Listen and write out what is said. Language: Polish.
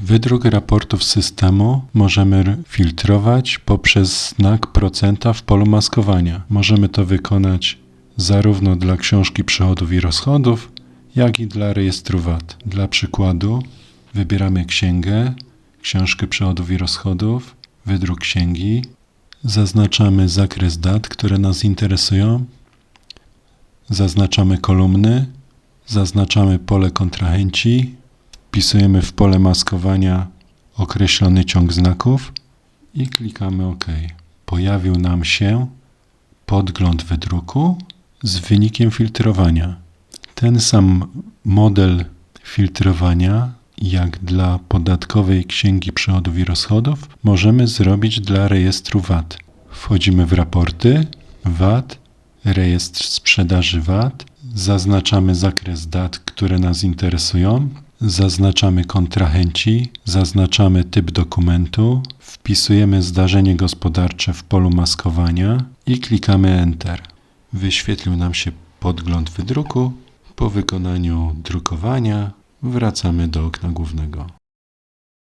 Wydruk raportów systemu możemy filtrować poprzez znak procenta w polu maskowania. Możemy to wykonać zarówno dla książki przychodów i rozchodów, jak i dla rejestru VAT. Dla przykładu wybieramy księgę, książkę przychodów i rozchodów, wydruk księgi, zaznaczamy zakres dat, które nas interesują, zaznaczamy kolumny, zaznaczamy pole kontrahenci, wpisujemy w pole maskowania określony ciąg znaków i klikamy OK. Pojawił nam się podgląd wydruku z wynikiem filtrowania. Ten sam model filtrowania, jak dla podatkowej księgi przychodów i rozchodów, możemy zrobić dla rejestru VAT. Wchodzimy w raporty VAT, rejestr sprzedaży VAT, zaznaczamy zakres dat, które nas interesują, zaznaczamy kontrahenci, zaznaczamy typ dokumentu, wpisujemy zdarzenie gospodarcze w polu maskowania i klikamy Enter. Wyświetlił nam się podgląd wydruku. Po wykonaniu drukowania wracamy do okna głównego.